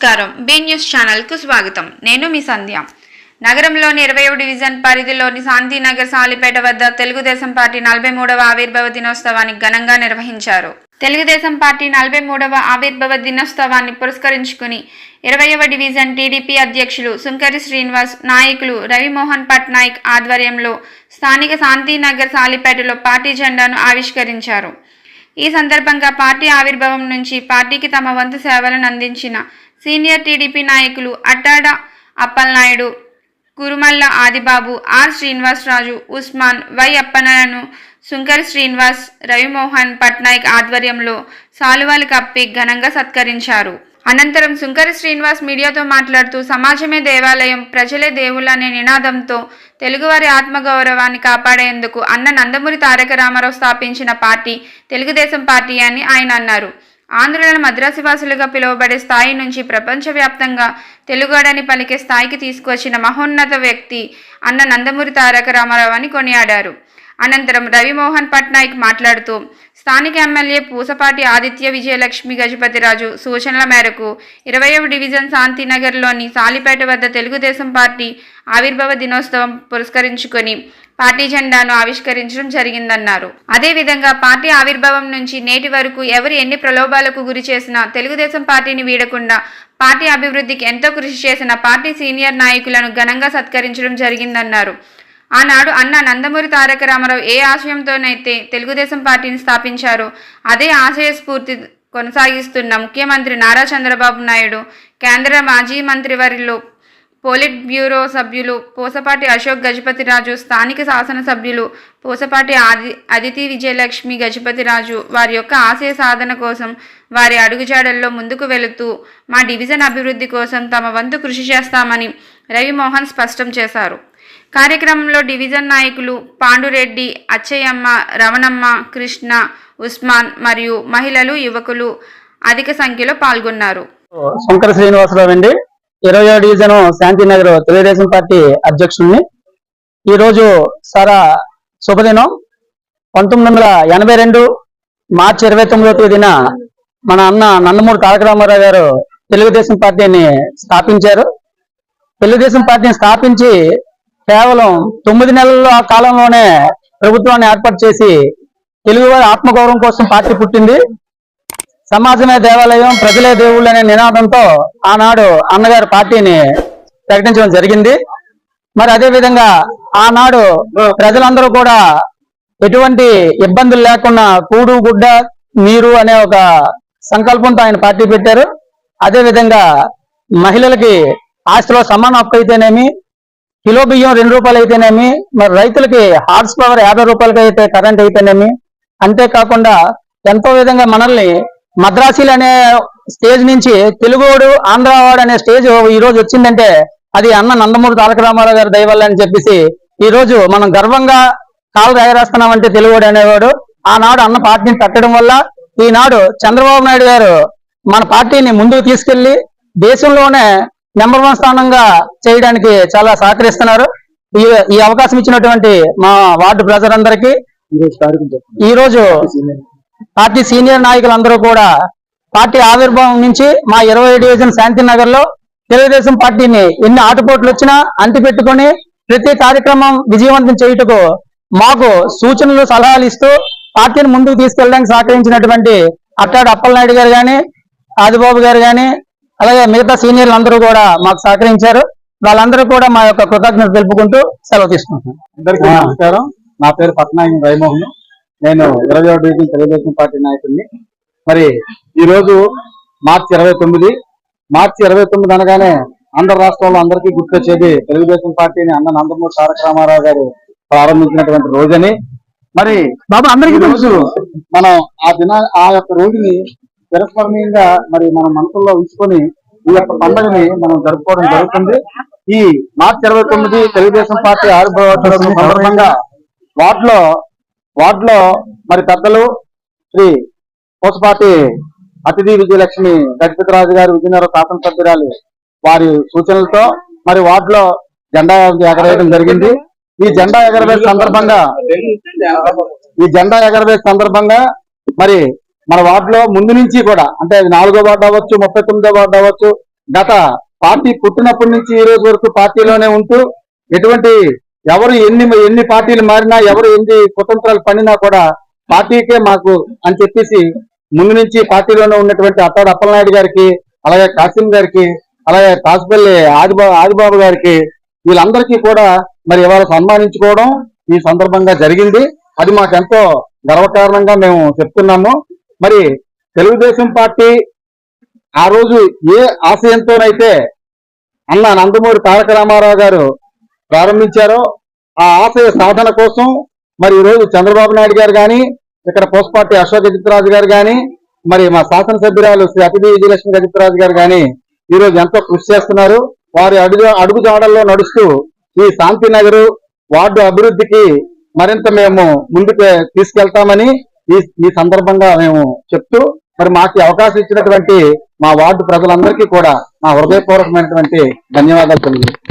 నమస్కారం. Be news ఛానల్కు స్వాగతం. నేను మీ సంధ్య. నగరంలోని ఇరవై డివిజన్ పరిధిలోని శాంతినగర్ సాలిపేట వద్ద తెలుగుదేశం పార్టీ నలభై మూడవ ఆవిర్భావ దినోత్సవాన్ని ఘనంగా నిర్వహించారు. తెలుగుదేశం పార్టీ నలభై మూడవ ఆవిర్భావ దినోత్సవాన్ని పురస్కరించుకుని ఇరవైవ డివిజన్ టీడీపీ అధ్యక్షులు సుంకరి శ్రీనివాస్ నాయకులు రవిమోహన్ పట్నాయక్ ఆధ్వర్యంలో స్థానిక శాంతినగర్ సాలిపేటలో పార్టీ జెండాను ఆవిష్కరించారు. ఈ సందర్భంగా పార్టీ ఆవిర్భావం నుంచి పార్టీకి తమ వంతు సేవలను అందించిన సీనియర్ టీడీపీ నాయకులు అట్టాడ అప్పలనాయుడు కురుమల్ల ఆదిబాబు ఆర్ శ్రీనివాసరాజు ఉస్మాన్ వై అప్పనను శుంకర్ శ్రీనివాస్ రవిమోహన్ పట్నాయక్ ఆధ్వర్యంలో సాలువాలు కప్పి ఘనంగా సత్కరించారు. అనంతరం శుంకర శ్రీనివాస్ మీడియాతో మాట్లాడుతూ సమాజమే దేవాలయం ప్రజలే దేవుళ్ళు అనే నినాదంతో తెలుగువారి ఆత్మగౌరవాన్ని కాపాడేందుకు అన్న నందమూరి తారక రామారావు స్థాపించిన పార్టీ తెలుగుదేశం పార్టీ అని ఆయన అన్నారు. ఆంధ్రులను మద్రాసివాసులుగా పిలువబడే స్థాయి నుంచి ప్రపంచవ్యాప్తంగా తెలుగుడని పలికే స్థాయికి తీసుకువచ్చిన మహోన్నత వ్యక్తి అన్న నందమూరి తారక రామారావు అని కొనియాడారు. అనంతరం రవిమోహన్ పట్నాయక్ మాట్లాడుతూ స్థానిక ఎమ్మెల్యే పూసపాటి ఆదిత్య విజయలక్ష్మి గజపతిరాజు సూచనల మేరకు ఇరవయవ డివిజన్ శాంతినగర్లోని సాలిపేట వద్ద తెలుగుదేశం పార్టీ ఆవిర్భావ దినోత్సవం పురస్కరించుకొని పార్టీ జెండాను ఆవిష్కరించడం జరిగిందన్నారు. అదేవిధంగా పార్టీ ఆవిర్భావం నుంచి నేటి వరకు ఎవరు ఎన్ని ప్రలోభాలకు గురి చేసినా తెలుగుదేశం పార్టీని వీడకుండా పార్టీ అభివృద్ధికి ఎంతో కృషి చేసిన పార్టీ సీనియర్ నాయకులను ఘనంగా సత్కరించడం జరిగిందన్నారు. ఆనాడు అన్న నందమూరి తారక రామారావు ఏ ఆశయంతోనైతే తెలుగుదేశం పార్టీని స్థాపించారో అదే ఆశయ స్ఫూర్తి కొనసాగిస్తున్న ముఖ్యమంత్రి నారా చంద్రబాబు నాయుడు కేంద్ర మాజీ మంత్రివర్యులు పోలిట్ బ్యూరో సభ్యులు పూసపాటి అశోక్ గజపతిరాజు స్థానిక శాసనసభ్యులు పూసపాటి ఆది అదితి విజయలక్ష్మి గజపతిరాజు వారి యొక్క ఆశయ సాధన కోసం వారి అడుగుజాడల్లో ముందుకు వెళుతూ మా డివిజన్ అభివృద్ధి కోసం తమ వంతు కృషి చేస్తామని రవిమోహన్ స్పష్టం చేశారు. కార్యక్రమంలో డివిజన్ నాయకులు పాండురెడ్డి అచ్చయ్యమ్మ రమణమ్మ కృష్ణ ఉస్మాన్ మరియు మహిళలు యువకులు అధిక సంఖ్యలో పాల్గొన్నారు. శంకర శ్రీనివాసరావు అండి. ఇరవై డివిజన్ శాంతినగర్ తెలుగుదేశం పార్టీ అధ్యక్షుడిని ఈ రోజు సారా శుభదినం. పంతొమ్మిది వందల ఎనభై రెండు మార్చి ఇరవై తొమ్మిదో తేదీన మన అన్న నందమూరి తారక రామారావు గారు తెలుగుదేశం పార్టీని స్థాపించారు. తెలుగుదేశం పార్టీని స్థాపించి కేవలం తొమ్మిది నెలల కాలంలోనే ప్రభుత్వాన్ని ఏర్పాటు చేసి తెలుగువారి ఆత్మగౌరవం కోసం పార్టీ పుట్టింది. సమాజమే దేవాలయం ప్రజలే దేవుళ్ళు అనే నినాదంతో ఆనాడు అన్నగారు పార్టీని ప్రకటించడం జరిగింది. మరి అదే విధంగా ఆనాడు ప్రజలందరూ కూడా ఎటువంటి ఇబ్బందులు లేకుండా కూడు గుడ్డ నీరు అనే ఒక సంకల్పంతో ఆయన పార్టీ పెట్టారు. అదే విధంగా మహిళలకి ఆస్తిలో సమాన హక్కు అయితేనేమి కిలో బియ్యం రెండు రూపాయలు అయితేనేమి మరి రైతులకి హార్స్ పవర్ యాభై రూపాయలకి అయితే కరెంట్ అయితేనేమి అంతేకాకుండా ఎంతో విధంగా మనల్ని మద్రాసీలు అనే స్టేజ్ నుంచి తెలుగువాడు ఆంధ్రవాడు అనే స్టేజ్ ఈ రోజు వచ్చిందంటే అది అన్న నందమూరి తారక రామారావు గారి దయవల్ల అని చెప్పేసి ఈ రోజు మనం గర్వంగా కాలు ఎగరేస్తున్నామంటే తెలుగువాడు అనేవాడు. ఆనాడు అన్న పార్టీని పెట్టడం వల్ల ఈనాడు చంద్రబాబు నాయుడు గారు మన పార్టీని ముందుకు తీసుకెళ్ళి దేశంలోనే నెంబర్ వన్ స్థానంగా చేయడానికి చాలా సహకరిస్తున్నారు. ఈ ఈ అవకాశం ఇచ్చినటువంటి మా వార్డు ప్రజలందరికీ ఈ రోజు పార్టీ సీనియర్ నాయకులందరూ కూడా పార్టీ ఆవిర్భావం నుంచి మా ఇరవై డివిజన్ శాంతినగర్లో తెలుగుదేశం పార్టీని ఎన్ని ఆటుపోట్లు వచ్చినా అంటి పెట్టుకొని ప్రతి కార్యక్రమం విజయవంతం చేయుటకు మాకు సూచనలు సలహాలు ఇస్తూ పార్టీని ముందుకు తీసుకెళ్ళడానికి సహకరించినటువంటి అట్టాడు అప్పలనాయుడు గారు గాని ఆదిబాబు గారు గాని అలాగే మిగతా సీనియర్లు అందరూ కూడా మాకు సహకరించారు. వాళ్ళందరూ కూడా మా యొక్క కృతజ్ఞత తెలుపుకుంటూ సెలవు తీసుకుంటున్నాం. అందరికీ నమస్కారం. నా పేరు పట్నాయకం రైమోహన్. నేను ఇరవై డివిజన్ తెలుగుదేశం పార్టీ నాయకుడిని. మరి ఈ రోజు మార్చి ఇరవై తొమ్మిది మార్చి ఇరవై తొమ్మిది అనగానే ఆంధ్ర రాష్ట్రంలో అందరికీ గుర్తొచ్చేది తెలుగుదేశం పార్టీని అన్న నందమూరి తారక రామారావు గారు ప్రారంభించినటువంటి రోజని. మరి బాబు అందరికీ రోజు మనం ఆ దిన ఆ యొక్క రోజుని చిరస్మరణీయంగా మరి మన మనసుల్లో ఉంచుకొని ఈ యొక్క పండుగని మనం జరుపుకోవడం జరుగుతుంది. ఈ మార్చి ఇరవై తొమ్మిది తెలుగుదేశం పార్టీ ఆవిర్భావోత్సవం సందర్భంగా వార్డులో వార్డులో మరి పెద్దలు శ్రీ పూసపాటి అతిథి విజయలక్ష్మి గజపతిరాజు గారు విజయనగరం శాసనసభ్యురాలు వారి సూచనలతో మరి వార్డులో జెండా ఎగరేయడం జరిగింది. ఈ జెండా ఎగరవేసే సందర్భంగా ఈ జెండా ఎగరవేసే సందర్భంగా మరి మన వార్డులో ముందు నుంచి కూడా అంటే అది నాలుగో వార్డు అవ్వచ్చు ముప్పై తొమ్మిదో వార్డు అవ్వచ్చు గత పార్టీ పుట్టినప్పటి నుంచి ఈ రోజు వరకు పార్టీలోనే ఉంటూ ఎటువంటి ఎవరు ఎన్ని ఎన్ని పార్టీలు మారినా ఎవరు ఎన్ని కుతంత్రాలు పడినా కూడా పార్టీకే మాకు అని చెప్పేసి ముందు నుంచి పార్టీలోనే ఉన్నటువంటి అత్తాడు అప్పలనాయుడు గారికి అలాగే కాసిం గారికి అలాగే కాసుపల్లి ఆదిబాబు ఆదిబాబు గారికి వీళ్ళందరికీ కూడా మరి ఇవాళ సన్మానించుకోవడం ఈ సందర్భంగా జరిగింది. అది మాకెంతో గర్వకారణంగా మేము చెప్తున్నాము. మరి తెలుగుదేశం పార్టీ ఆ రోజు ఏ ఆశయంతోనైతే అన్న నందమూరి తారక రామారావు గారు ప్రారంభించారో ఆ ఆశయ సాధన కోసం మరి ఈ రోజు చంద్రబాబు నాయుడు గారు కానీ ఇక్కడ పోస్పార్టీ అశోక్ గజిత్రాజు గారు కానీ మరి మా శాసనసభ్యురాలు శ్రీ అతిథి విజయలక్ష్మి గజిత్రాజు గారు కానీ ఈ రోజు ఎంతో కృషి చేస్తున్నారు. వారి అడుగు అడుగు జాడల్లో నడుస్తూ ఈ శాంతినగర్ వార్డు అభివృద్ధికి మరింత మేము ముందుకు తీసుకెళ్తామని ఈ ఈ సందర్భంగా మేము చెప్తూ మరి మాకు అవకాశం ఇచ్చినటువంటి మా వార్డు ప్రజలందరికీ కూడా మా హృదయపూర్వకమైనటువంటి ధన్యవాదాలు తెలియజేస్తున్నాను.